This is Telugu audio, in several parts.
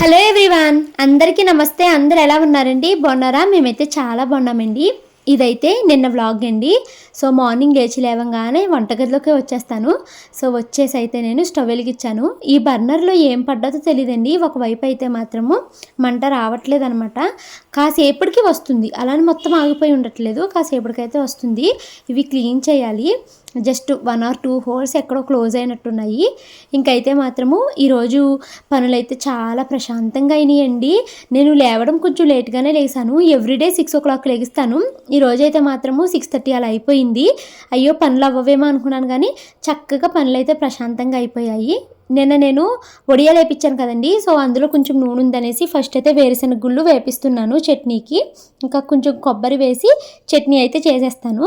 హలో ఎవ్రీవాన్ అందరికీ నమస్తే. అందరు ఎలా ఉన్నారండి? బాగున్నారా? మేమైతే చాలా బాగున్నామండి. ఇదైతే నిన్న వ్లాగ్ అండి. సో మార్నింగ్ లేచి లేవగానే వంటగదిలోకి వచ్చేస్తాను. సో వచ్చేసి అయితే నేను స్టవ్ వెలిగించాను. ఈ బర్నర్లో ఏం పడ్డదో తెలియదండి ఒకవైపు అయితే మాత్రము మంట రావట్లేదు అనమాట కాసేపటికి వస్తుంది. అలానే మొత్తం ఆగిపోయి ఉండట్లేదు. కాసేపటికైతే వస్తుంది. ఇవి క్లీన్ చేయాలి. Just one or two holes ఎక్కడో క్లోజ్ అయినట్టున్నాయి. ఇంకైతే మాత్రము ఈరోజు పనులైతే చాలా ప్రశాంతంగా అయినాయండి. నేను లేవడం కొంచెం లేట్గానే లేసాను. ఎవ్రీడే సిక్స్ ఓ క్లాక్ లేగిస్తాను. ఈ రోజు అయితే మాత్రము సిక్స్ థర్టీ అలా అయిపోయింది. అయ్యో పనులు అవ్వవేమో అనుకున్నాను కానీ చక్కగా పనులు అయితే ప్రశాంతంగా అయిపోయాయి. నిన్న నేను వడియాలు వేపించాను కదండి. సో అందులో కొంచెం నూనె ఉందనేసి ఫస్ట్ అయితే వేరుశనగ గుళ్ళు వేపిస్తున్నాను చట్నీకి. ఇంకా కొంచెం కొబ్బరి వేసి చట్నీ అయితే చేసేస్తాను.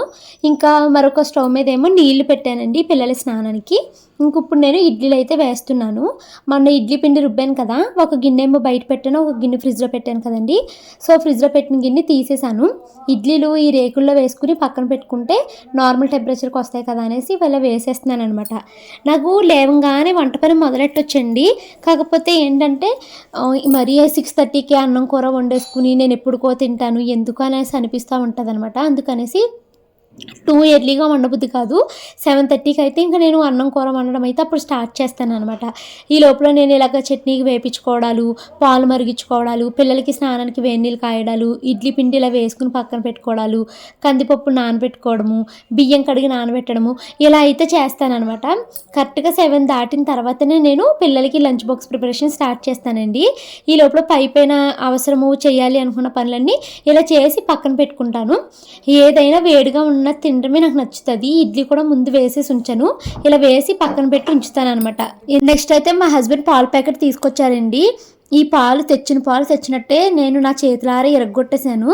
ఇంకా మరొక స్టవ్ మీద ఏమో నీళ్ళు పెట్టానండి పిల్లల స్నానానికి. ఇంక ఇప్పుడు నేను ఇడ్లీలు అయితే వేస్తున్నాను. మొన్న ఇడ్లీ పిండి రుబ్బాను కదా ఒక గిన్నె ఏమో బయట పెట్టాను ఒక గిన్నె ఫ్రిడ్జ్లో పెట్టాను కదండి. సో ఫ్రిడ్జ్లో పెట్టిన గిన్నె తీసేసాను. ఇడ్లీలు ఈ రేకుల్లో వేసుకుని పక్కన పెట్టుకుంటే నార్మల్ టెంపరేచర్కి వస్తాయి కదా అనేసి ఇవాళ వేసేస్తున్నాను అనమాట నాకు లేవంగానే వంట పని మొదలెట్టొచ్చండి. కాకపోతే ఏంటంటే మరీ సిక్స్ థర్టీకి అన్నం కూర వండేసుకుని నేను ఎప్పుడుకో తింటాను ఎందుకు అనేసి అనిపిస్తూ ఉంటుంది అనమాట అందుకనేసి టూ ఎర్లీగా వండబుద్ధి కాదు. సెవెన్ థర్టీకి అయితే ఇంకా నేను అన్నం కూర వండడం అయితే అప్పుడు స్టార్ట్ చేస్తాను అనమాట ఈ లోపల నేను ఇలాగ చట్నీకి వేపించుకోవడాలు పాలు మరిగించుకోవడాలు పిల్లలకి స్నానానికి వేడి నీళ్ళు కాయడాలు ఇడ్లీ పిండి ఇలా వేసుకుని పక్కన పెట్టుకోవడాలు కందిపప్పు నానబెట్టుకోవడము బియ్యం కడిగి నానబెట్టడము ఇలా అయితే చేస్తానన్నమాట కరెక్ట్గా సెవెన్ దాటిన తర్వాతనే నేను పిల్లలకి లంచ్ బాక్స్ ప్రిపరేషన్ స్టార్ట్ చేస్తానండి. ఈ లోపల పై పైన అవసరము చేయాలి అనుకున్న పనులన్నీ ఇలా చేసి పక్కన పెట్టుకుంటాను. ఏదైనా వేడిగా ఉన్న తినడమే నాకు నచ్చుతుంది. ఇడ్లీ కూడా ముందు వేసేసి ఉంచాను. ఇలా వేసి పక్కన పెట్టి ఉంచుతాను అనమాట నెక్స్ట్ అయితే మా హస్బెండ్ పాల ప్యాకెట్ తీసుకొచ్చారండి. ఈ పాలు తెచ్చిన పాలు తెచ్చినట్టే నేను నా చేతులారా ఇరగొట్టేశాను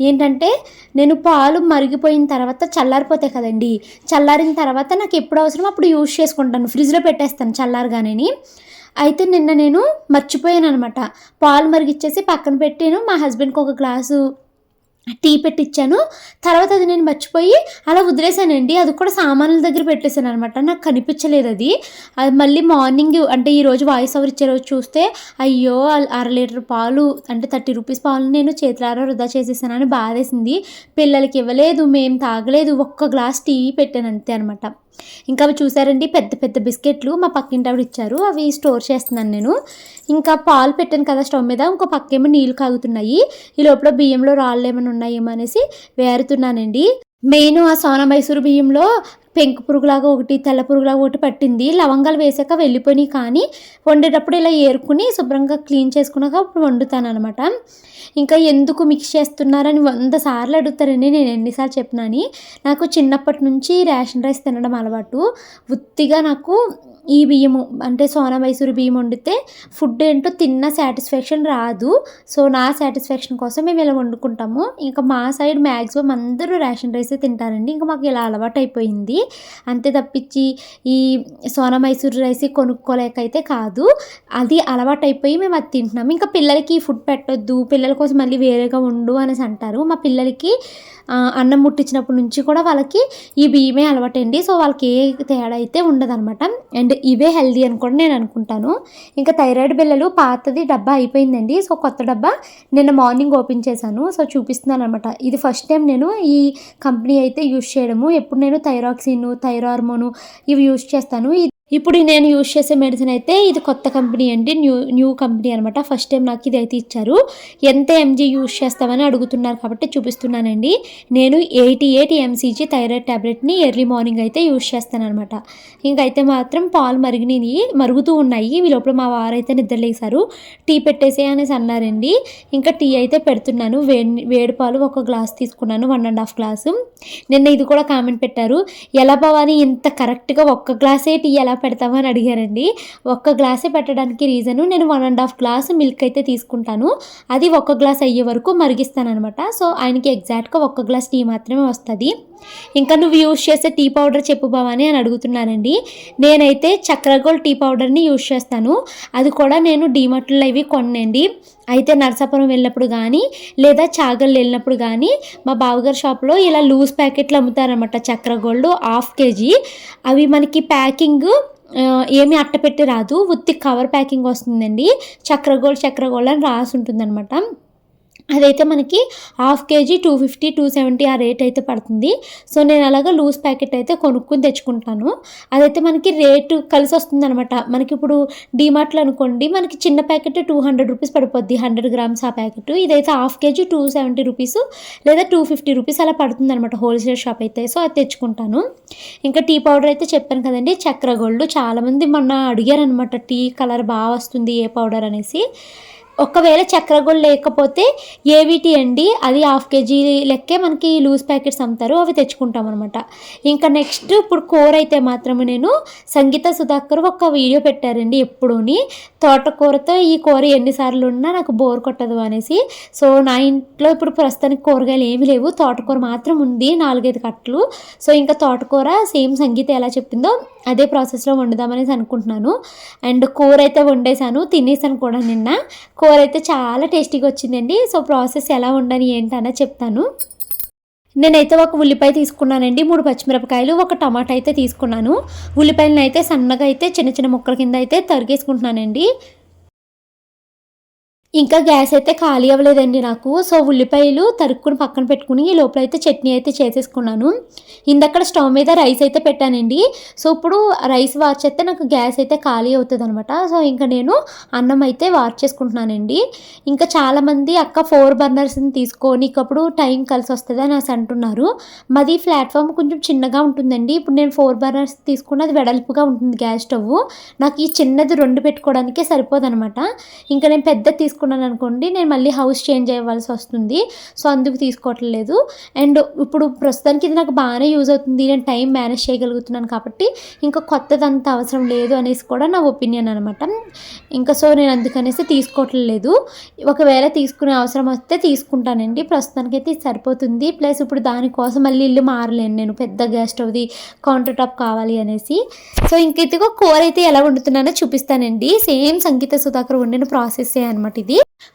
ఏంటంటే నేను పాలు మరిగిపోయిన తర్వాత చల్లారిపోతాయి కదండి. చల్లారిన తర్వాత నాకు ఎప్పుడు అవసరం అప్పుడు యూజ్ చేసుకుంటాను. ఫ్రిడ్జ్లో పెట్టేస్తాను చల్లారగానే అయితే నిన్న నేను మర్చిపోయాను అనమాట పాలు మరిగిచ్చేసి పక్కన పెట్టాను. మా హస్బెండ్కి ఒక గ్లాసు టీ పెట్టిచ్చాను. తర్వాత అది నేను మర్చిపోయి అలా వదిలేసానండి. అది కూడా సామాన్ల దగ్గర పెట్టేశాను అనమాట నాకు కనిపించలేదు అది. అది మళ్ళీ మార్నింగ్ అంటే ఈరోజు వాయిస్ ఓవర్ ఇచ్చే రోజు చూస్తే అయ్యో అర లీటర్ పాలు అంటే థర్టీ రూపీస్ పాలు నేను చేతులారా వృధా చేసేసానని బాధేసింది. పిల్లలకి ఇవ్వలేదు మేము తాగలేదు ఒక్క గ్లాస్ టీ పెట్టాను అంతే అనమాట ఇంకా అవి చూసారండి పెద్ద పెద్ద బిస్కెట్లు మా పక్కింటి ఆవిడ ఇచ్చారు అవి స్టోర్ చేస్తున్నాను నేను. ఇంకా పాలు పెట్టాను కదా స్టవ్ మీద ఇంకో పక్కేమో నీళ్ళు కాగుతున్నాయి ఈ లోపల బియ్యంలో రాళ్ళు ఏమైనా ఉన్నాయేమో అనేసి వేరుతున్నానండి. మెయిన్ ఆ సోనా మైసూరు బియ్యంలో పెంకు పురుగులాగా ఒకటి తెల్ల పురుగులాగా ఒకటి పట్టింది. లవంగాలు వేసాక వెళ్ళిపోయినాయి కానీ వండేటప్పుడు ఇలా ఏరుకుని శుభ్రంగా క్లీన్ చేసుకున్నాక అప్పుడు వండుతానమాట ఇంకా ఎందుకు మిక్స్ చేస్తున్నారని వంద సార్లు అడుగుతారని నేను ఎన్నిసార్లు చెప్పినాని. నాకు చిన్నప్పటి నుంచి రేషన్ రైస్ తినడం అలవాటు. ఉత్తిగా నాకు ఈ బియ్యము అంటే సోనా మైసూరు బియ్యం వండితే ఫుడ్ ఏంటో తిన్న సాటిస్ఫాక్షన్ రాదు. సో నా సాటిస్ఫాక్షన్ కోసం మేము ఇలా వండుకుంటాము. ఇంకా మా సైడ్ మ్యాక్సిమం అందరూ రేషన్ రైసే తింటారండి. ఇంకా మాకు ఇలా అలవాటు అయిపోయింది అంతే తప్పించి ఈ సోనా మైసూరు రైస్ కొనుక్కోలేకైతే కాదు. అది అలవాటు అయిపోయి మేము అది తింటున్నాము. ఇంకా పిల్లలకి ఫుడ్ పెట్టొద్దు పిల్లల కోసం మళ్ళీ వేరేగా ఉండు అనేసి అంటారు. మా పిల్లలకి అన్నం ముట్టించినప్పటి నుంచి కూడా వాళ్ళకి ఈ బియ్యమే అలవాటండి. సో వాళ్ళకి ఏ తేడా అయితే ఉండదన్నమాట అండ్ ఇవే హెల్దీ అని కూడా నేను అనుకుంటాను. ఇంకా థైరాయిడ్ బిల్లలు పాతది డబ్బా అయిపోయిందండి. సో కొత్త డబ్బా నిన్న మార్నింగ్ ఓపెన్ చేశాను. సో చూపిస్తున్నాను అనమాట ఇది ఫస్ట్ టైం నేను ఈ కంపెనీ అయితే యూజ్ చేయడము. ఎప్పుడు నేను థైరాక్సిన్ థైరార్మోను ఇవి యూజ్ చేస్తాను. ఇప్పుడు నేను యూజ్ చేసే మెడిసిన్ అయితే ఇది కొత్త కంపెనీ అండి. న్యూ న్యూ కంపెనీ అనమాట ఫస్ట్ టైం నాకు ఇది అయితే ఇచ్చారు. ఎంత ఎంజీ యూజ్ చేస్తామని అడుగుతున్నారు కాబట్టి చూపిస్తున్నానండి. నేను ఎయిటీ ఎయిట్ ఎంసీజీ థైరాయిడ్ ట్యాబ్లెట్ని ఎర్లీ మార్నింగ్ అయితే యూజ్ చేస్తాను అనమాట ఇంకైతే మాత్రం పాలు మరిగినవి మరుగుతూ ఉన్నాయి. వీళ్ళప్పుడు లోపల మా వారైతే నిద్రలేసారు టీ పెట్టేసే అనేసి అన్నారండి. ఇంకా టీ అయితే పెడుతున్నాను. వేడి వేడి పాలు ఒక గ్లాస్ తీసుకున్నాను. వన్ అండ్ హాఫ్ గ్లాసు నిన్న ఇది కూడా కామెంట్ పెట్టారు. ఎలా భవాని ఇంత కరెక్ట్గా ఒక్క గ్లాసే టీ ఎలా పెడతామని అడిగారండి. ఒక్క గ్లాసే పెట్టడానికి రీజను నేను one and half glass milk అయితే తీసుకుంటాను. అది ఒక్క గ్లాస్ అయ్యే వరకు మరిగిస్తాను అనమాట సో ఆయనకి ఎగ్జాక్ట్గా ఒక్క గ్లాస్ టీ మాత్రమే వస్తుంది. ఇంకా నువ్వు యూజ్ చేసే టీ పౌడర్ చెప్పు బావని అని అడుగుతున్నానండి. నేనైతే చక్రగోల్డ్ టీ పౌడర్ని యూజ్ చేస్తాను. అది కూడా నేను డీమార్ట్లో ఇవి కొనండి అయితే నరసాపురం వెళ్ళినప్పుడు కానీ లేదా చాగల్ వెళ్ళినప్పుడు కానీ మా బావగారి షాప్లో ఇలా లూజ్ ప్యాకెట్లు అమ్ముతారనమాట చక్ర గోల్డ్ హాఫ్ కేజీ. అవి మనకి ప్యాకింగ్ ఏమి అట్టపెట్టి రాదు. ఉత్తి కవర్ ప్యాకింగ్ వస్తుందండి. చక్రగోల్డ్ చక్రగోల్డ్ అని రాసి ఉంటుందన్నమాట అదైతే మనకి half KG two fifty two seventy ఆ రేట్ అయితే పడుతుంది. సో నేను అలాగా లూజ్ ప్యాకెట్ అయితే కొనుక్కుని తెచ్చుకుంటాను. అదైతే మనకి రేటు కలిసి వస్తుంది అనమాట మనకి ఇప్పుడు డిమార్ట్లో అనుకోండి మనకి చిన్న ప్యాకెట్ టూ హండ్రెడ్ రూపీస్ పడిపోద్ది హండ్రెడ్ గ్రామ్స్ ఆ ప్యాకెట్. ఇదైతే half KG two seventy rupees లేదా టూ ఫిఫ్టీ రూపీస్ అలా పడుతుంది అనమాట హోల్సేల్ షాప్ అయితే. సో అది తెచ్చుకుంటాను. ఇంకా టీ పౌడర్ అయితే చెప్పాను కదండి చక్ర గోల్డ్ చాలామంది మొన్న అడిగారనమాట టీ కలర్ బాగా వస్తుంది ఏ పౌడర్ అనేసి. ఒకవేళ చక్రగోల్డ్ లేకపోతే ఏవిటి అండి. అది హాఫ్ కేజీ లెక్కే మనకి లూజ్ ప్యాకెట్స్ అమ్ముతారు. అవి తెచ్చుకుంటాం అనమాట ఇంకా నెక్స్ట్ ఇప్పుడు కూర అయితే మాత్రం నేను సంగీత సుధాకర్ ఒక వీడియో పెట్టారండి ఎప్పుడూని. తోటకూరతో ఈ కూర ఎన్నిసార్లు ఉన్నా నాకు బోర్ కొట్టదు అనేసి. సో నా ఇంట్లో ఇప్పుడు ప్రస్తుతానికి కూరగాయలు ఏమి లేవు. తోటకూర మాత్రం ఉంది. నాలుగైదు కట్టలు. సో ఇంకా తోటకూర సేమ్ సంగీత ఎలా చెప్పిందో అదే ప్రాసెస్లో వండుదామనేసి అనుకుంటున్నాను. అండ్ కూర అయితే వండేసాను తినేసాను కూడా నిన్న. కూర అయితే చాలా టేస్టీగా వచ్చిందండి. సో ప్రాసెస్ ఎలా ఉండని ఏంటన్నా చెప్తాను. నేనైతే ఒక ఉల్లిపాయ తీసుకున్నానండి. మూడు పచ్చిమిరపకాయలు ఒక టమాటా అయితే తీసుకున్నాను. ఉల్లిపాయలను అయితే సన్నగా అయితే చిన్న చిన్న ముక్కల కింద అయితే తరిగేసుకుంటున్నానండి. ఇంకా గ్యాస్ అయితే ఖాళీ అవ్వలేదండి నాకు. సో ఉల్లిపాయలు తరుక్కుని పక్కన పెట్టుకుని ఈ లోపల అయితే చట్నీ అయితే చేసేసుకున్నాను. ఇందక్కడ స్టవ్ మీద రైస్ అయితే పెట్టానండి. సో ఇప్పుడు రైస్ వార్చేస్తే నాకు గ్యాస్ అయితే ఖాళీ అవుతుంది అనమాట సో ఇంకా నేను అన్నం అయితే వార్చేసుకుంటున్నానండి ఇంకా చాలామంది అక్క ఫోర్ బర్నర్స్ని తీసుకొని ఇంకప్పుడు టైం కలిసి వస్తుంది అని అంటున్నారు. మాది ప్లాట్ఫామ్ కొంచెం చిన్నగా ఉంటుందండి. ఇప్పుడు నేను ఫోర్ బర్నర్స్ తీసుకున్నది వెడల్పుగా ఉంటుంది గ్యాస్ స్టవ్. నాకు ఈ చిన్నది రెండు పెట్టుకోవడానికే సరిపోదనమాట ఇంకా నేను పెద్ద తీసుకున్నాను అనుకోండి నేను మళ్ళీ హౌస్ చేంజ్ అవ్వాల్సి వస్తుంది. సో అందుకు తీసుకోవట్లేదు. అండ్ ఇప్పుడు ప్రస్తుతానికి ఇది నాకు బాగానే యూజ్ అవుతుంది. నేను టైం మేనేజ్ చేయగలుగుతున్నాను కాబట్టి ఇంకా కొత్తది అంత అవసరం లేదు అనేసి కూడా నా ఒపీనియన్ అనమాట ఇంకా సో నేను అందుకనేసి తీసుకోవట్లేదు. ఒకవేళ తీసుకునే అవసరం వస్తే తీసుకుంటానండి. ప్రస్తుతానికైతే ఇది సరిపోతుంది. ప్లస్ ఇప్పుడు దానికోసం మళ్ళీ ఇల్లు మారలేను నేను. పెద్ద గ్యాస్ స్టవ్ది కౌంటర్ టాప్ కావాలి అనేసి. సో ఇంక ఇదిగో కూర అయితే ఎలా వండుతున్నానో చూపిస్తానండి. సేమ్ సంగీత సుధాకర్ వండిన ప్రాసెస్ అనమాట ఇది.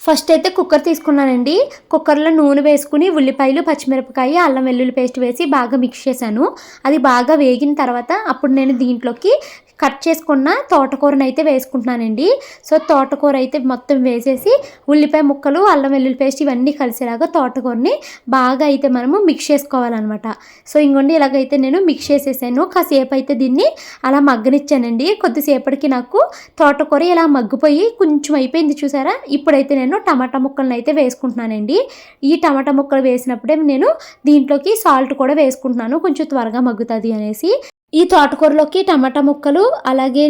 ఫస్ట్ అయితే కుక్కర్ తీసుకున్నానండి. కుక్కర్లో నూనె వేసుకుని ఉల్లిపాయలు పచ్చిమిరపకాయ అల్లం వెల్లుల్లి పేస్ట్ వేసి బాగా మిక్స్ చేశాను. అది బాగా వేగిన తర్వాత అప్పుడు నేను దీంట్లోకి కట్ చేసుకున్న తోటకూరని అయితే వేసుకుంటున్నానండి. సో తోటకూర అయితే మొత్తం వేసేసి ఉల్లిపాయ ముక్కలు అల్లం వెల్లుల్లి పేస్ట్ ఇవన్నీ కలిసేలాగా తోటకూరని బాగా అయితే మనము మిక్స్ చేసుకోవాలన్నమాట. సో ఇంకోండి ఇలాగైతే నేను మిక్స్ చేసేసాను. కాసేపు అయితే దీన్ని అలా మగ్గనిచ్చానండి. కొద్దిసేపటికి నాకు తోటకూర ఇలా మగ్గిపోయి కొంచెం అయిపోయింది చూసారా? ఇప్పుడైతే నేను టమాటా ముక్కలను అయితే వేసుకుంటున్నానండి. ఈ టమాటా ముక్కలు వేసినప్పుడే నేను దీంట్లోకి సాల్ట్ కూడా వేసుకుంటున్నాను. కొంచెం త్వరగా మగ్గుతుంది అనేసి. ఈ తోటకూరలోకి టమాటా ముక్కలు అలాగే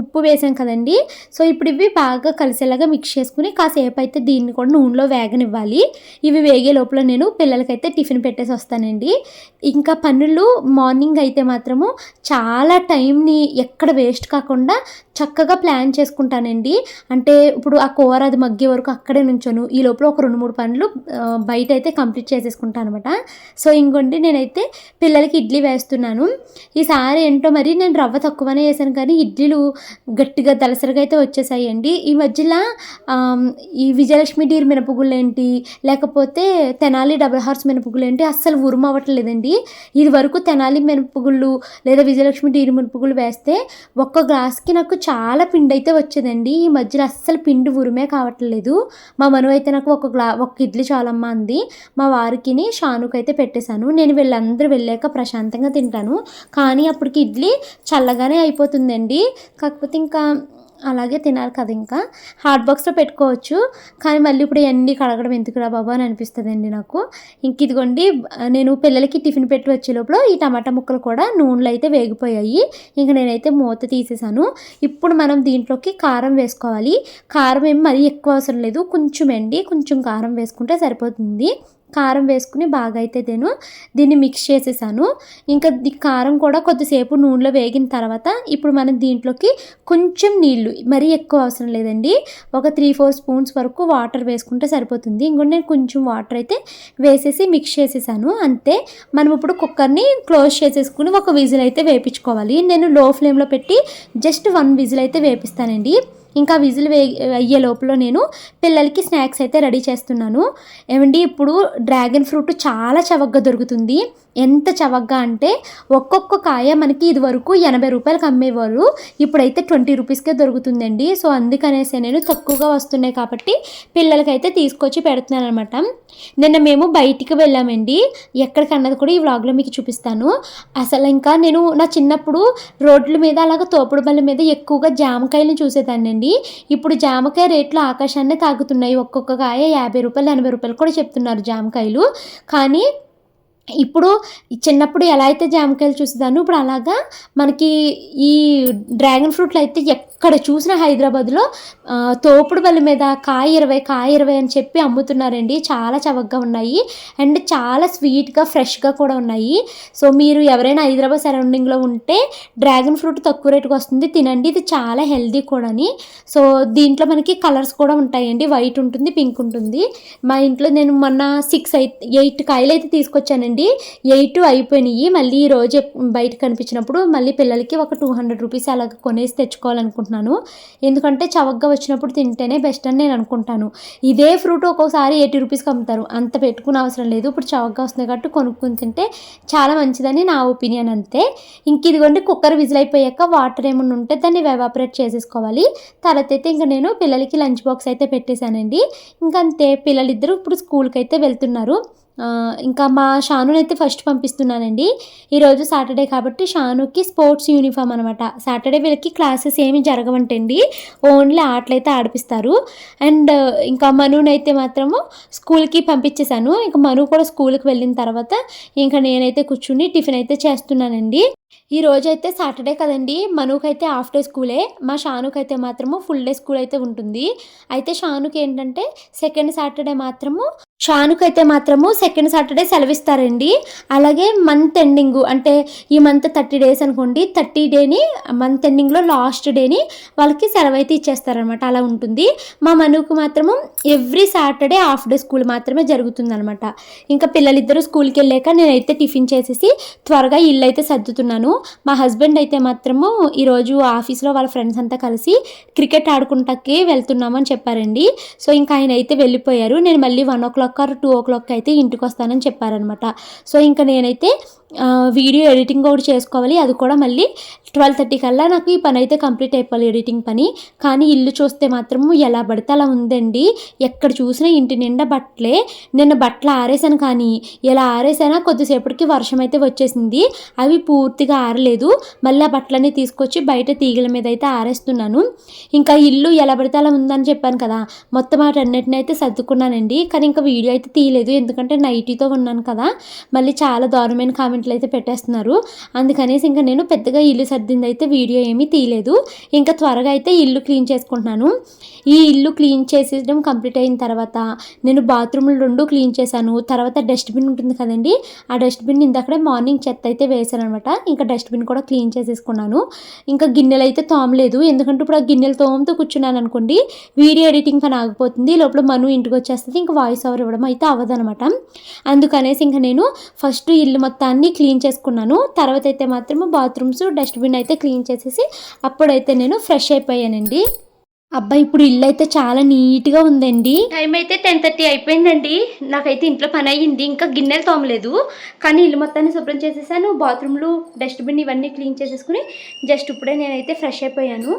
ఉప్పు వేసాం కదండి. సో ఇప్పుడు ఇవి బాగా కలిసేలాగా మిక్స్ చేసుకుని కాసేపు అయితే దీన్ని కూడా నూనెలో వేగనివ్వాలి. ఇవి వేగే లోపల నేను పిల్లలకైతే టిఫిన్ పెట్టేసి వస్తానండి. ఇంకా పనులు మార్నింగ్ అయితే మాత్రము చాలా టైంని ఎక్కడ వేస్ట్ కాకుండా చక్కగా ప్లాన్ చేసుకుంటానండి. అంటే ఇప్పుడు ఆ కూర అది మగ్గే వరకు అక్కడే నుంచోను. ఈ లోపల ఒక రెండు మూడు పనులు బయట అయితే కంప్లీట్ చేసేసుకుంటాను అనమాట సో ఇంకోండి నేనైతే పిల్లలకి ఇడ్లీ వేస్తున్నాను. ఈ సారి ఏంటో మరి నేను రవ్వ తక్కువనే వేసాను కానీ ఇడ్లీలు గట్టిగా దలసరిగా అయితే వచ్చేసాయండి. ఈ మధ్యలో ఈ విజయలక్ష్మి డీర్ మినపగుళ్ళు ఏంటి లేకపోతే తెనాలి డబల్ హార్స్ మినపగుళ్ళు ఏంటి అస్సలు ఉరుమవ్వట్లేదండి ఇది వరకు తెనాలి మినపగుళ్ళు లేదా విజయలక్ష్మి డీర్ మినపగుళ్ళు వేస్తే ఒక్క గ్లాస్కి నాకు చాలా పిండి అయితే వచ్చేదండి. ఈ మధ్యలో అస్సలు పిండి ఉరిమే కావట్లేదు. మా మనువు అయితే నాకు ఒక గ్లా ఒక ఇడ్లీ చాలమ్మా అంది. మా వారికిని షానుకైతే పెట్టేశాను. నేను వీళ్ళందరూ వెళ్ళాక ప్రశాంతంగా తింటాను. కానీ అప్పటికి ఇడ్లీ చల్లగానే అయిపోతుందండి. కాకపోతే ఇంకా అలాగే తినాలి కదా ఇంకా. హాట్ బాక్స్లో పెట్టుకోవచ్చు. కానీ మళ్ళీ ఇప్పుడు ఇవన్నీ కడగడం ఎందుకురా బాబా అని అనిపిస్తుందండి నాకు. ఇంక ఇదిగోండి నేను పిల్లలకి టిఫిన్ పెట్టి వచ్చే లోపల ఈ టమాటా ముక్కలు కూడా నూనెలో అయితే వేగిపోయాయి. ఇంక నేనైతే మూత తీసేసాను. ఇప్పుడు మనం దీంట్లోకి కారం వేసుకోవాలి. కారం ఏం మరీ ఎక్కువ అవసరం లేదు. కొంచెం అండి. కొంచెం కారం వేసుకుంటే సరిపోతుంది. కారం వేసుకుని బాగా అయితే నేను దీన్ని మిక్స్ చేసేసాను. ఇంకా కారం కూడా కొద్దిసేపు నూనెలో వేగిన తర్వాత ఇప్పుడు మనం దీంట్లోకి కొంచెం నీళ్ళు మరీ ఎక్కువ అవసరం లేదండి. ఒక త్రీ ఫోర్ స్పూన్స్ వరకు వాటర్ వేసుకుంటే సరిపోతుంది. ఇంకొక నేను కొంచెం వాటర్ అయితే వేసేసి మిక్స్ చేసేసాను. అంతే. మనం ఇప్పుడు కుక్కర్ని క్లోజ్ చేసేసుకుని ఒక విజిల్ అయితే వేపించుకోవాలి. నేను లో ఫ్లేమ్లో పెట్టి జస్ట్ వన్ విజిల్ అయితే వేపిస్తానండి. ఇంకా విజిల్ వే అయ్యే లోపల నేను పిల్లలకి స్నాక్స్ అయితే రెడీ చేస్తున్నాను. ఏమండి ఇప్పుడు డ్రాగన్ ఫ్రూట్ చాలా చవకగా దొరుకుతుంది. ఎంత చవకగా అంటే ఒక్కొక్క కాయ మనకి ఇది వరకు ఎనభై రూపాయలకు అమ్మేవారు. ఇప్పుడైతే ట్వంటీ రూపీస్కే దొరుకుతుందండి. సో అందుకనేసి నేను తక్కువగా వస్తున్నాయి కాబట్టి పిల్లలకైతే తీసుకొచ్చి పెడుతున్నాను అనమాట నిన్న మేము బయటికి వెళ్ళామండి. ఎక్కడికన్నది కూడా ఈ వ్లాగ్లో మీకు చూపిస్తాను. అసలు ఇంకా నేను నా చిన్నప్పుడు రోడ్ల మీద అలాగ తోపుడు బల్ల మీద ఎక్కువగా జామకాయలను చూసేదాన్నండి. ఇప్పుడు జామకాయ రేట్లు ఆకాశాన్ని తాగుతున్నాయి ఒక్కొక్క కాయ యాభై రూపాయలు ఎనభై రూపాయలు కూడా చెప్తున్నారు జామకాయలు. కానీ ఇప్పుడు చిన్నప్పుడు ఎలా అయితే జామకాయలు చూసేదాన్ని ఇప్పుడు అలాగా మనకి ఈ డ్రాగన్ ఫ్రూట్లు అయితే అక్కడ చూసిన హైదరాబాద్లో తోపుడు బల్ల మీద కాయ ఇరవై కాయ ఇరవై అని చెప్పి అమ్ముతున్నారండి. చాలా చవకగా ఉన్నాయి. అండ్ చాలా స్వీట్గా ఫ్రెష్గా కూడా ఉన్నాయి. సో మీరు ఎవరైనా హైదరాబాద్ సరౌండింగ్లో ఉంటే డ్రాగన్ ఫ్రూట్ తక్కువ రేటుకి వస్తుంది. తినండి. ఇది చాలా హెల్దీ కూడాని. సో దీంట్లో మనకి కలర్స్ కూడా ఉంటాయండి. వైట్ ఉంటుంది పింక్ ఉంటుంది. మా ఇంట్లో నేను మొన్న సిక్స్ ఎయిట్ ఎయిట్ కాయలు అయితే తీసుకొచ్చానండి. ఎయిట్ అయిపోయినాయి. మళ్ళీ ఈ రోజు బయట కనిపించినప్పుడు మళ్ళీ పిల్లలకి ఒక టూ హండ్రెడ్ రూపీస్ అలాగ కొనేసి తెచ్చుకోవాలనుకుంటున్నాను. ఎందుకంటే చవకగా వచ్చినప్పుడు తింటేనే బెస్ట్ అని నేను అనుకుంటాను. ఇదే ఫ్రూట్ ఒక్కోసారి ఎయిటీ రూపీస్కి అమ్ముతారు. అంత పెట్టుకునే అవసరం లేదు. ఇప్పుడు చవకగా వస్తుంది కాబట్టి కొనుక్కుని తింటే చాలా మంచిదని నా ఒపీనియన్ అంతే. ఇంక ఇదిగోండి కుక్కర్ విజిల్ అయిపోయాక వాటర్ ఏమైనా ఉంటే దాన్ని వెవాపరేట్ చేసేసుకోవాలి. తర్వాత అయితే ఇంకా నేను పిల్లలకి లంచ్ బాక్స్ అయితే పెట్టేశానండి. ఇంకా అంతే పిల్లలిద్దరూ ఇప్పుడు స్కూల్కి అయితే వెళ్తున్నారు. ఇంకా మా షానుని అయితే ఫస్ట్ పంపిస్తున్నానండి ఈరోజు సాటర్డే కాబట్టి షానుకి స్పోర్ట్స్ యూనిఫామ్ అనమాట సాటర్డే వీళ్ళకి క్లాసెస్ ఏమి జరగవంటండి. ఓన్లీ ఆటలైతే ఆడిపిస్తారు. అండ్ ఇంకా మనునైతే మాత్రము స్కూల్కి పంపించేశాను. ఇంకా మను కూడా స్కూల్కి వెళ్ళిన తర్వాత ఇంకా నేనైతే కూర్చుని టిఫిన్ అయితే చేస్తున్నానండి. ఈ రోజు అయితే సాటర్డే కదండి. మనుకి హాఫ్ డే స్కూలే. మా షానుకి అయితే మాత్రము ఫుల్ డే స్కూల్ అయితే ఉంటుంది. అయితే షానుకి ఏంటంటే సెకండ్ సాటర్డే మాత్రము షానుకి అయితే మాత్రము సెకండ్ సాటర్డే సెలవిస్తారండి. అలాగే మంత్ ఎండింగ్ అంటే ఈ మంత్ థర్టీ డేస్ అనుకోండి. థర్టీ డేని మంత్ ఎండింగ్లో లాస్ట్ డేని వాళ్ళకి సెలవు అయితే ఇచ్చేస్తారనమాట. అలా ఉంటుంది. మా మనుకు మాత్రము every Saturday half day school మాత్రమే జరుగుతుందనమాట. ఇంకా పిల్లలిద్దరూ స్కూల్కి వెళ్ళాక నేనైతే టిఫిన్ చేసేసి త్వరగా ఇల్లు అయితే సర్దుతున్నాను. మా హస్బెండ్ అయితే మాత్రము ఈరోజు ఆఫీస్లో వాళ్ళ ఫ్రెండ్స్ అంతా కలిసి క్రికెట్ ఆడుకుంటాకి వెళ్తున్నామని చెప్పారండి. సో ఇంకా ఆయన అయితే వెళ్ళిపోయారు. నేను మళ్ళీ one o'clock or two o'clock అయితే ఇంటికి వస్తానని చెప్పారనమాట సో ఇంకా నేనైతే వీడియో ఎడిటింగ్ కూడా చేసుకోవాలి. అది కూడా మళ్ళీ ట్వెల్వ్ థర్టీ కల్లా నాకు ఈ పని అయితే కంప్లీట్ అయిపోవాలి ఎడిటింగ్ పని. కానీ ఇల్లు చూస్తే మాత్రం ఎలా పడితే అలా ఉందండి. ఎక్కడ చూసినా ఇంటి నిండా బట్టలే. నిన్న బట్టలు ఆరేసాను కానీ ఎలా ఆరేసానా కొద్దిసేపటికి వర్షం అయితే వచ్చేసింది. అవి పూర్తిగా ఆరలేదు. మళ్ళీ ఆ బట్టలన్నీ తీసుకొచ్చి బయట తీగల మీద అయితే ఆరేస్తున్నాను. ఇంకా ఇల్లు ఎలా పడితే అలా ఉందని చెప్పాను కదా. మొత్తం వాటన్నిటిని అయితే సర్దుకున్నానండి. కానీ ఇంకా వీడియో అయితే తీయలేదు. ఎందుకంటే నైటీతో ఉన్నాను కదా. మళ్ళీ చాలా దారుణమైన కామెంట్లు అయితే పెట్టేస్తున్నారు. అందుకనేసి ఇంకా నేను పెద్దగా ఇల్లు సర్దింది అయితే వీడియో ఏమీ తీయలేదు. ఇంకా త్వరగా అయితే ఇల్లు క్లీన్ చేసుకుంటున్నాను. ఈ ఇల్లు క్లీన్ చేసేయడం కంప్లీట్ అయిన తర్వాత నేను బాత్రూమ్లు రెండు క్లీన్ చేశాను. తర్వాత డస్ట్బిన్ ఉంటుంది కదండి ఆ డస్ట్బిన్ ఇందక్కడే మార్నింగ్ చెత్త అయితే వేసాను అనమాట ఇంకా డస్ట్బిన్ కూడా క్లీన్ చేసేసుకున్నాను. ఇంకా గిన్నెలు అయితే తోమలేదు. ఎందుకంటే ఇప్పుడు ఆ గిన్నెలు తోమతో కూర్చున్నాను అనుకోండి వీడియో ఎడిటింగ్ పని ఆగిపోతుంది. లోపల మను ఇంటికి వచ్చేస్తుంది. ఇంకా వాయిస్ ఓవర్ ఇవ్వడం అయితే అవ్వదనమాట అందుకనేసి ఇంకా నేను ఫస్ట్ ఇల్లు మొత్తాన్ని క్లీన్ చేసుకున్నాను. తర్వాత అయితే మాత్రం బాత్రూమ్స్ డస్ట్బిన్ అయితే క్లీన్ చేసేసి అప్పుడైతే నేను ఫ్రెష్ అయిపోయానండి. అబ్బాయి ఇప్పుడు ఇల్లు అయితే చాలా నీట్గా ఉందండి. టైం అయితే టెన్ థర్టీ అయిపోయిందండి. నాకైతే ఇంట్లో పని అయ్యింది. ఇంకా గిన్నెలు తోమలేదు. కానీ ఇల్లు మొత్తాన్ని శుభ్రం చేసేసాను. బాత్రూమ్లు డస్ట్బిన్ ఇవన్నీ క్లీన్ చేసేసుకుని జస్ట్ ఇప్పుడే నేనైతే ఫ్రెష్ అయిపోయాను.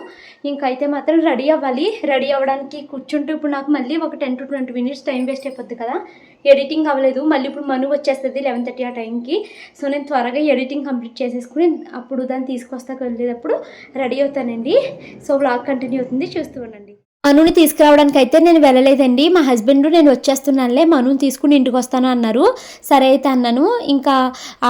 ఇంకైతే మాత్రం రెడీ అవ్వాలి. రెడీ అవ్వడానికి కూర్చుంటూ ఇప్పుడు నాకు మళ్ళీ ఒక ten to twenty minutes time waste అయిపోద్ది కదా. ఎడిటింగ్ అవ్వలేదు. మళ్ళీ ఇప్పుడు మను వచ్చేస్తుంది లెవెన్ థర్టీ ఆ టైంకి సో నేను త్వరగా ఎడిటింగ్ కంప్లీట్ చేసేసుకుని అప్పుడు దాన్ని తీసుకొస్తాకు వెళ్ళేటప్పుడు రెడీ అవుతానండి. సో వ్లాగ్ కంటిన్యూ అవుతుంది. చూస్తూ ఉండండి. మనుని తీసుకురావడానికి అయితే నేను వెళ్ళలేదండి. మా హస్బెండ్ నేను వచ్చేస్తున్నానులే. మనుని తీసుకుని ఇంటికి వస్తాను అన్నారు. సరే అయితే అన్నాను ఇంకా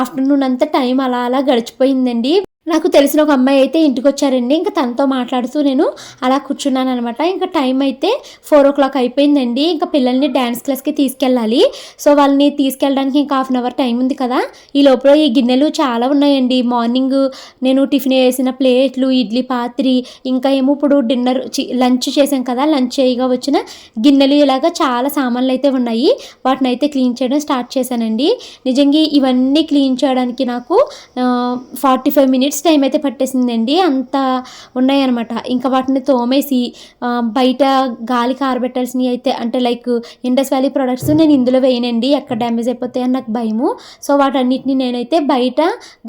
ఆఫ్టర్నూన్ అంతా టైం అలా అలా గడిచిపోయిందండి. నాకు తెలిసిన ఒక అమ్మాయి అయితే ఇంటికి వచ్చారండి ఇంకా తనతో మాట్లాడుతూ నేను అలా కూర్చున్నాను అనమాట ఇంకా టైం అయితే ఫోర్ ఓ క్లాక్ అయిపోయిందండి. ఇంకా పిల్లల్ని డ్యాన్స్ క్లాస్కి తీసుకెళ్ళాలి. సో వాళ్ళని తీసుకెళ్ళడానికి ఇంకా హాఫ్ అన్ అవర్ టైం ఉంది కదా. ఈ లోపల ఈ గిన్నెలు చాలా ఉన్నాయండి. మార్నింగ్ నేను టిఫిన్ వేసిన ప్లేట్లు ఇడ్లీ పాత్రి ఇంకా ఏమో ఇప్పుడు డిన్నర్ లంచ్ చేసాం కదా. లంచ్ చేయగా వచ్చిన గిన్నెలు ఇలాగా చాలా సామాన్లు అయితే ఉన్నాయి. వాటిని అయితే క్లీన్ చేయడం స్టార్ట్ చేశానండి. నిజంగా ఇవన్నీ క్లీన్ చేయడానికి నాకు forty five minutes minutes time అయితే పట్టేసిందండి. అంత ఉన్నాయన్నమాట. ఇంకా వాటిని తోమేసి బయట గాలికి ఆరబెట్టాల్సినవి అయితే అంటే లైక్ ఇండస్ వ్యాలీ ప్రొడక్ట్స్ నేను ఇందులో వేయనండి. ఎక్కడ డ్యామేజ్ అయిపోతాయని నాకు భయము. సో వాటన్నిటిని నేనైతే బయట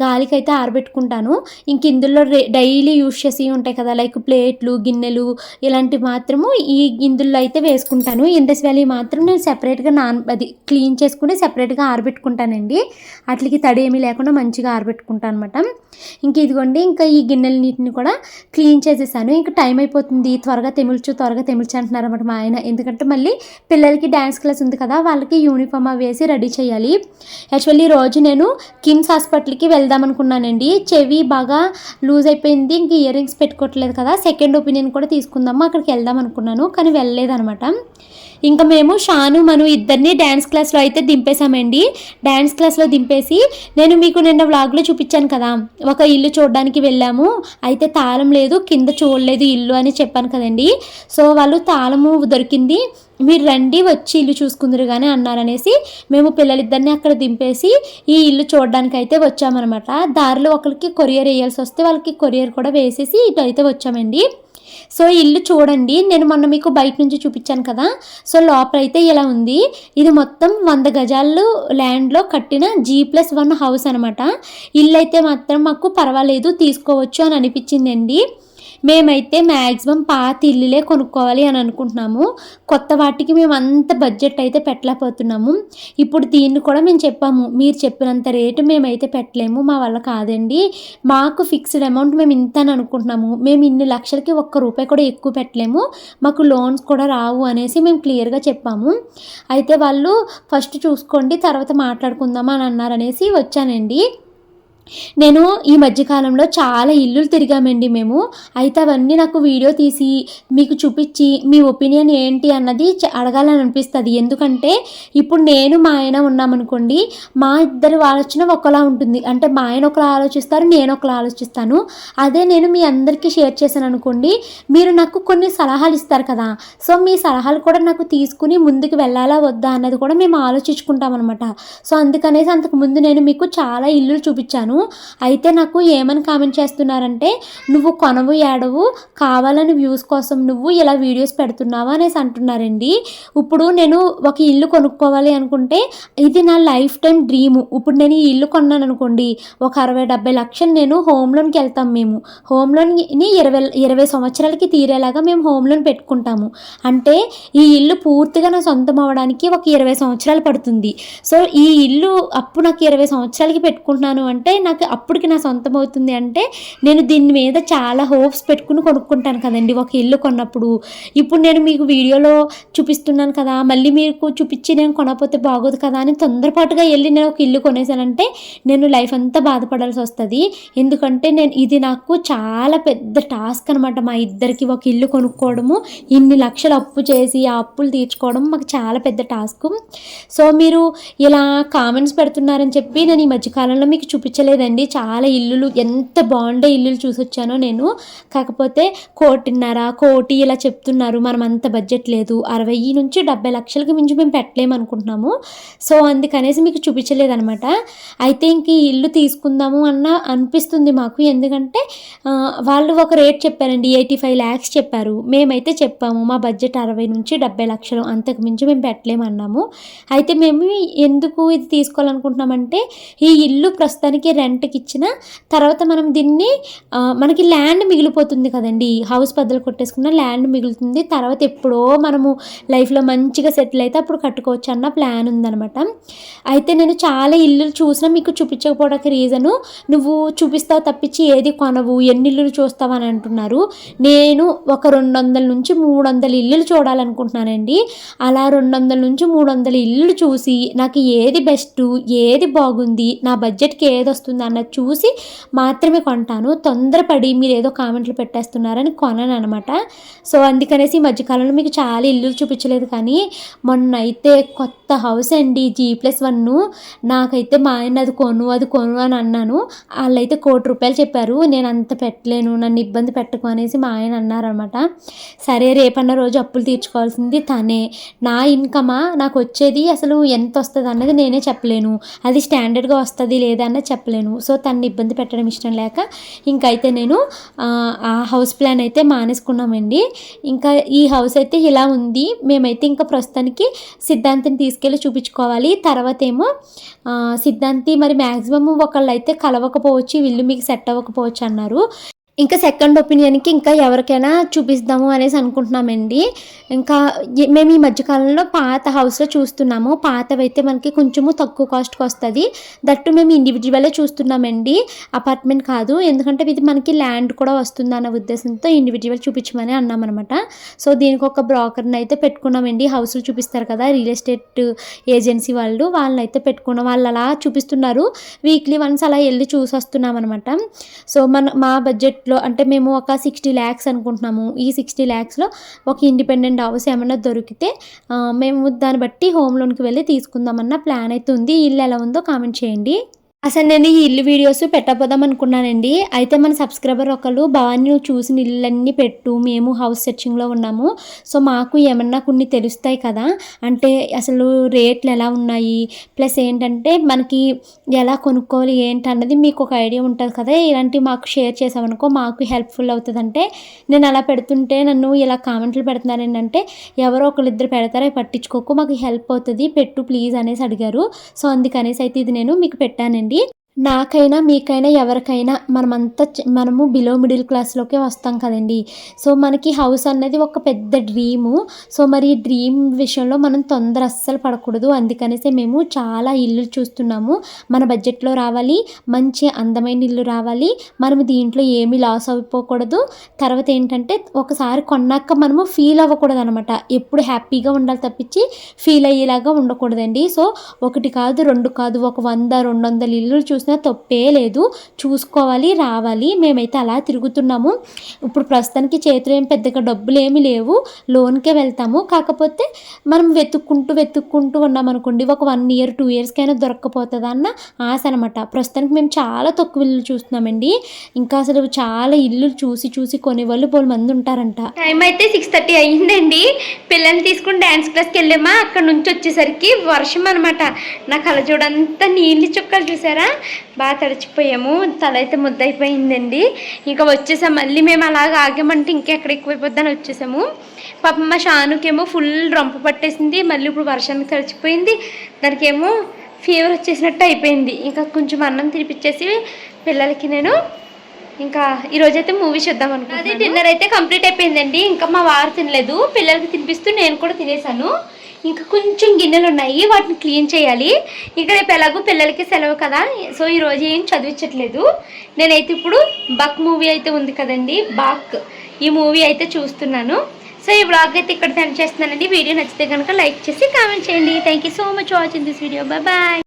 గాలికి అయితే ఆరబెట్టుకుంటాను. ఇంక ఇందులో డైలీ యూస్ చేసి ఉంటాయి కదా లైక్ ప్లేట్లు గిన్నెలు ఇలాంటివి మాత్రము ఈ ఇందులో అయితే వేసుకుంటాను. ఇండస్ వ్యాలీ మాత్రం నేను సెపరేట్గా నాన్ అది క్లీన్ చేసుకుని సెపరేట్గా ఆరబెట్టుకుంటానండి. అట్లకి తడి ఏమీ లేకుండా మంచిగా ఆరబెట్టుకుంటాను అనమాట ఇంక ఇదిగోండి ఇంకా ఈ గిన్నెలన్నిటిని కూడా క్లీన్ చేసేసాను. ఇంకా టైం అయిపోతుంది. త్వరగా తెమిల్చు త్వరగా తెమిల్చు అంటున్నారు అనమాట మా ఆయన. ఎందుకంటే మళ్ళీ పిల్లలకి డ్యాన్స్ క్లాస్ ఉంది కదా వాళ్ళకి యూనిఫామ్ అవి వేసి రెడీ చేయాలి. యాక్చువల్లీ రోజు నేను కిమ్స్ హాస్పిటల్కి వెళ్దాం అనుకున్నానండి చెవి బాగా లూజ్ అయిపోయింది. ఇంక ఇయర్ రింగ్స్ పెట్టుకోవట్లేదు కదా. సెకండ్ ఒపీనియన్ కూడా తీసుకుందాము. అక్కడికి వెళ్దాం అనుకున్నాను కానీ వెళ్ళలేదనమాట ఇంకా మేము షాను మను ఇద్దరిని డ్యాన్స్ క్లాస్లో అయితే దింపేశామండి. డ్యాన్స్ క్లాస్లో దింపేసి నేను మీకు నిన్న వ్లాగ్లో చూపించాను కదా ఒక ఇల్లు చూడడానికి వెళ్ళాము. అయితే తాళం లేదు కింద చూడలేదు ఇల్లు అని చెప్పాను కదండి. సో వాళ్ళు తాళము దొరికింది మీరు రండి వచ్చి ఇల్లు చూసుకుందరు కానీ అన్నారనేసి మేము పిల్లలిద్దరిని అక్కడ దింపేసి ఈ ఇల్లు చూడడానికి అయితే వచ్చామన్నమాట. దారిలో ఒకరికి కొరియర్ వేయాల్సి వస్తే వాళ్ళకి కొరియర్ కూడా వేసేసి ఇటు అయితే వచ్చామండి. సో ఇల్లు చూడండి నేను మొన్న మీకు బయట నుంచి చూపించాను కదా. సో లోపల అయితే ఇలా ఉంది. ఇది మొత్తం వంద గజాలు ల్యాండ్లో కట్టిన జీ ప్లస్ వన్ హౌస్ అనమాట ఇల్లు అయితే మాత్రం మాకు పర్వాలేదు తీసుకోవచ్చు అని అనిపించిందండి. మేమైతే మ్యాక్సిమం పాత ఇల్లులే కొనుక్కోవాలి అని అనుకుంటున్నాము. కొత్త వాటికి మేము అంత బడ్జెట్ అయితే పెట్టలేకపోతున్నాము. ఇప్పుడు దీన్ని కూడా మేము చెప్పాము. మీరు చెప్పినంత రేటు మేమైతే పెట్టలేము. మా వల్ల కాదండి. మాకు ఫిక్స్డ్ అమౌంట్ మేము ఇంత అని అనుకుంటున్నాము. మేము ఇన్ని లక్షలకి ఒక్క రూపాయి కూడా ఎక్కువ పెట్టలేము. మాకు లోన్స్ కూడా రావు అనేసి మేము క్లియర్గా చెప్పాము. అయితే వాళ్ళు ఫస్ట్ చూసుకోండి తర్వాత మాట్లాడుకుందాం అని అన్నారనేసి వచ్చానండి. నేను ఈ మధ్యకాలంలో చాలా ఇల్లులు తిరిగామండి మేము. అయితే అవన్నీ నాకు వీడియో తీసి మీకు చూపించి మీ ఒపీనియన్ ఏంటి అన్నది అడగాలని అనిపిస్తుంది ఎందుకంటే ఇప్పుడు నేను మా ఆయన ఉన్నామనుకోండి మా ఇద్దరి ఆలోచన ఒకలా ఉంటుంది. అంటే మా ఆయన ఒకలా ఆలోచిస్తారు నేను ఒకలా ఆలోచిస్తాను. అదే నేను మీ అందరికీ షేర్ చేశాను అనుకోండి మీరు నాకు కొన్ని సలహాలు ఇస్తారు కదా. సో మీ సలహాలు కూడా నాకు తీసుకుని ముందుకు వెళ్ళాలా వద్దా అన్నది కూడా మేము ఆలోచించుకుంటాం అనమాట సో అందుకనేసి అంతకు ముందు నేను మీకు చాలా ఇల్లులు చూపించాను. అయితే నాకు ఏమని కామెంట్ చేస్తున్నారంటే నువ్వు కొనవు ఏడవు కావాలని వ్యూస్ కోసం నువ్వు ఇలా వీడియోస్ పెడుతున్నావా అనేసి అంటున్నారండి. ఇప్పుడు నేను ఒక ఇల్లు కొనుక్కోవాలి అనుకుంటే ఇది నా లైఫ్ టైం డ్రీము. ఇప్పుడు నేను ఈ ఇల్లు కొన్నాను అనుకోండి ఒక అరవై డెబ్బై లక్షలు నేను హోమ్ లోన్కి వెళ్తాం మేము. హోమ్ లోన్ని ఇరవై ఇరవై సంవత్సరాలకి తీరేలాగా మేము హోమ్ లోన్ పెట్టుకుంటాము. అంటే ఈ ఇల్లు పూర్తిగా నా సొంతం అవ్వడానికి ఒక ఇరవై సంవత్సరాలు పడుతుంది. సో ఈ ఇల్లు అప్పు నాకు ఇరవై సంవత్సరాలకి పెట్టుకుంటున్నాను అంటే నాకు అప్పటికి నా సొంతం అవుతుంది అంటే నేను దీని మీద చాలా హోప్స్ పెట్టుకుని కొనుక్కుంటాను కదండి. ఒక ఇల్లు కొన్నప్పుడు. ఇప్పుడు నేను మీకు వీడియోలో చూపిస్తున్నాను కదా. మళ్ళీ మీకు చూపించి నేను కొనకపోతే బాగోదు కదా అని తొందరపాటుగా వెళ్ళి నేను ఒక ఇల్లు కొనేసానంటే నేను లైఫ్ అంతా బాధపడాల్సి వస్తుంది. ఎందుకంటే నేను ఇది నాకు చాలా పెద్ద టాస్క్ అనమాట మా ఇద్దరికి ఒక ఇల్లు కొనుక్కోవడము ఇన్ని లక్షలు అప్పు చేసి ఆ అప్పులు తీర్చుకోవడం మాకు చాలా పెద్ద టాస్క్ సో మీరు ఇలా కామెంట్స్ పెడుతున్నారని చెప్పి నేను ఈ మధ్యకాలంలో మీకు చూపించలేదు చూపించలేదండి చాలా ఇల్లులు ఎంత బాగుండే ఇల్లులు చూసి వచ్చానో నేను. కాకపోతే కోటిన్నర కోటి ఇలా చెప్తున్నారు. మనం అంత బడ్జెట్ లేదు. అరవై నుంచి డెబ్బై లక్షలకి మించి మేము పెట్టలేము అనుకుంటున్నాము సో అందుకనేసి మీకు చూపించలేదనమాట. అయితే ఇంక ఈ ఇల్లు తీసుకుందాము అన్న అనిపిస్తుంది మాకు. ఎందుకంటే వాళ్ళు ఒక రేట్ చెప్పారండి. ఎయిటీ ఫైవ్ ల్యాక్స్ చెప్పారు. మేమైతే చెప్పాము మా బడ్జెట్ అరవై నుంచి డెబ్బై లక్షలు అంతకు మించి మేము పెట్టలేము అన్నాము అయితే మేము ఎందుకు ఇది తీసుకోవాలనుకుంటున్నామంటే ఈ ఇల్లు ప్రస్తుతానికి రెంట్కి ఇచ్చిన తర్వాత మనం దీన్ని మనకి ల్యాండ్ మిగిలిపోతుంది కదండి. హౌస్ బద్దలు కొట్టేసుకున్న ల్యాండ్ మిగులుతుంది. తర్వాత ఎప్పుడో మనము లైఫ్లో మంచిగా సెటిల్ అయితే అప్పుడు కట్టుకోవచ్చు అన్న ప్లాన్ ఉందనమాట అయితే నేను చాలా ఇల్లులు చూసినా మీకు చూపించకపోవడానికి రీజను నువ్వు చూపిస్తావు తప్పించి ఏది కొనవు ఎన్ని ఇల్లులు చూస్తావు అని అంటున్నారు. నేను ఒక రెండు వందల నుంచి మూడు వందల ఇల్లులు చూడాలనుకుంటున్నానండి. అలా రెండు వందల నుంచి మూడు వందల ఇల్లులు చూసి నాకు ఏది బెస్ట్ ఏది బాగుంది నా బడ్జెట్కి ఏది వస్తుంది అన్నది చూసి మాత్రమే కొంటాను. తొందరపడి మీరు ఏదో కామెంట్లు పెట్టేస్తున్నారని కొనను అనమాట సో అందుకనేసి ఈ మధ్యకాలంలో మీకు చాలా ఇల్లులు చూపించలేదు కానీ మొన్న అయితే కొత్త హౌస్ అండి జీ ప్లస్ వన్. నాకైతే మా ఆయన అది కొను అది కొను అని అన్నాను. వాళ్ళైతే కోటి రూపాయలు చెప్పారు. నేను అంత పెట్టలేను నన్ను ఇబ్బంది పెట్టకు అనేసి మా ఆయన అన్నారనమాట. సరే రేపన్న రోజు అప్పులు తీర్చుకోవాల్సింది తనే. నా ఇన్కమా? నాకు వచ్చేది అసలు ఎంత వస్తుంది అన్నది నేనే చెప్పలేను. అది స్టాండర్డ్గా వస్తుంది లేదా అన్నది చెప్పలేను. చేయలేను. సో తనని ఇబ్బంది పెట్టడం ఇష్టం లేక ఇంకైతే నేను ఆ, హౌస్ ప్లాన్ అయితే మానేసుకున్నామండి. ఇంకా ఈ హౌస్ అయితే ఇలా ఉంది. మేమైతే ఇంకా ప్రస్తుతానికి సిద్ధాంతిని తీసుకెళ్ళి చూపించుకోవాలి. తర్వాత ఏమో సిద్ధాంతి మరి మ్యాక్సిమం ఒకళ్ళు అయితే కలవకపోవచ్చు వీళ్ళు మీకు సెట్ అవ్వకపోవచ్చు అన్నారు. ఇంకా సెకండ్ ఒపీనియన్కి ఇంకా ఎవరికైనా చూపిస్తాము అనేసి అనుకుంటున్నామండి. ఇంకా మేము ఈ మధ్యకాలంలో పాత హౌస్లో చూస్తున్నాము. పాతవైతే మనకి కొంచెము తక్కువ కాస్ట్కి వస్తుంది. దట్టు మేము ఇండివిజువలే చూస్తున్నామండి. అపార్ట్మెంట్ కాదు. ఎందుకంటే ఇది మనకి ల్యాండ్ కూడా వస్తుంది అన్న ఉద్దేశంతో ఇండివిజువల్ చూపించమని అన్నామన్నమాట. సో దీనికి ఒక బ్రోకర్ని అయితే పెట్టుకున్నామండి. హౌస్లు చూపిస్తారు కదా రియల్ ఎస్టేట్ ఏజెన్సీ వాళ్ళు. వాళ్ళని అయితే పెట్టుకున్నాం. వాళ్ళు అలా చూపిస్తున్నారు. వీక్లీ వన్స్ అలా వెళ్ళి చూసి వస్తున్నాం అనమాట సో మన మా బడ్జెట్ బడ్జెట్లో అంటే మేము ఒక సిక్స్టీ ల్యాక్స్ అనుకుంటున్నాము. ఈ సిక్స్టీ ల్యాక్స్లో ఒక ఇండిపెండెంట్ హౌస్ ఏమైనా దొరికితే మేము దాన్ని బట్టి హోమ్ లోన్కి వెళ్ళి తీసుకుందామన్న ప్లాన్ అయితే ఉంది. ఇల్లు ఎలా ఉందో కామెంట్ చేయండి. అసలు నేను ఈ ఇల్లు వీడియోస్ పెట్టబోదాం అనుకున్నానండి. అయితే మన సబ్స్క్రైబర్ ఒకళ్ళు భవానీ నువ్వు చూసిన ఇళ్ళన్నీ పెట్టు. మేము హౌస్ సెర్చింగ్లో ఉన్నాము. సో మాకు ఏమన్నా కొన్ని తెలుస్తాయి కదా. అంటే అసలు రేట్లు ఎలా ఉన్నాయి? ప్లస్ ఏంటంటే మనకి ఎలా కొనుక్కోవాలి ఏంటి అన్నది మీకు ఒక ఐడియా ఉంటుంది కదా. ఇలాంటివి మాకు షేర్ చేసామనుకో మాకు హెల్ప్ఫుల్ అవుతుంది. అంటే నేను అలా పెడుతుంటే నన్ను ఇలా కామెంట్లు పెడుతున్నారు ఏంటంటే ఎవరో ఒకరిద్దరు పెడతారో? పట్టించుకోకు. మాకు హెల్ప్ అవుతుంది. పెట్టు ప్లీజ్ అనేసి అడిగారు. సో అందుకనేసి అయితే ఇది నేను మీకు పెట్టానండి. చేయండి నాకైనా మీకైనా ఎవరికైనా మనమంతా మనము బిలో మిడిల్ క్లాస్లోకే వస్తాం కదండి. సో మనకి హౌస్ అన్నది ఒక పెద్ద డ్రీము సో మరి ఈ డ్రీమ్ విషయంలో మనం తొందర అస్సలు పడకూడదు. అందుకనేసి మేము చాలా ఇల్లు చూస్తున్నాము. మన బడ్జెట్లో రావాలి. మంచి అందమైన ఇల్లు రావాలి. మనము దీంట్లో ఏమీ లాస్ అయిపోకూడదు తర్వాత ఏంటంటే ఒకసారి కొన్నాక మనము ఫీల్ అవ్వకూడదు అనమాట ఎప్పుడు హ్యాపీగా ఉండాలి తప్పించి ఫీల్ అయ్యేలాగా ఉండకూడదండి. సో ఒకటి కాదు రెండు కాదు ఒక వంద రెండు వందల ఇల్లు చేసినా తప్పే లేదు. చూసుకోవాలి రావాలి. మేమైతే అలా తిరుగుతున్నాము. ఇప్పుడు ప్రస్తుతానికి చేతిలో ఏం పెద్దగా డబ్బులు ఏమి లేవు. లోన్కే వెళ్తాము. కాకపోతే మనం వెతుక్కుంటూ వెతుక్కుంటూ ఉన్నాం అనుకోండి. ఒక వన్ ఇయర్ టూ ఇయర్స్కైనా దొరక్కపోతుందా అన్న ఆశ అనమాట ప్రస్తుతానికి మేము చాలా తక్కువ ఇల్లు చూస్తున్నామండి. ఇంకా అసలు చాలా ఇల్లు చూసి చూసి కొనేవాళ్ళు పోలు మంది ఉంటారంట. టైం అయితే సిక్స్ థర్టీ అయ్యిందండి పిల్లల్ని తీసుకుని డ్యాన్స్ క్లాస్కి వెళ్ళామా? అక్కడ నుంచి వచ్చేసరికి వర్షం అనమాట నా కళ్ళజోడంతా నీళ్ళు చుక్కలు చూసారా? బాగా తడిచిపోయాము. తల అయితే ముద్దయిపోయిందండి. ఇంకా వచ్చేసాం. మళ్ళీ మేము అలాగ ఆగామంటే ఇంకెక్కడ ఎక్కువైపోద్దని వచ్చేసాము. పాపం మా షానుకేమో ఫుల్ రొంప పట్టేసింది. మళ్ళీ ఇప్పుడు వర్షానికి తడిచిపోయింది. దానికేమో ఫీవర్ వచ్చేసినట్టు అయిపోయింది. ఇంకా కొంచెం అన్నం తినిపించేసి పిల్లలకి నేను ఇంకా ఈరోజైతే మూవీ చూద్దాం అనుకుంటున్నాను. అది డిన్నర్ అయితే కంప్లీట్ అయిపోయిందండి. ఇంకా మా వారు తినలేదు. పిల్లలకి తినిపిస్తూ నేను కూడా తినేసాను. ఇంకా కొంచెం గిన్నెలు ఉన్నాయి వాటిని క్లీన్ చేయాలి. ఇక్కడ రేపు ఎలాగో పిల్లలకి సెలవు కదా సో ఈ రోజు ఏం చదివించట్లేదు. నేనైతే ఇప్పుడు బక్ మూవీ అయితే ఉంది కదండి బాక్. ఈ మూవీ అయితే చూస్తున్నాను. సో ఈ బ్లాగ్ అయితే ఇక్కడ సెండ్ చేస్తున్నానండి. వీడియో నచ్చితే కనుక లైక్ చేసి కామెంట్ చేయండి. Thank you so much watching this video bye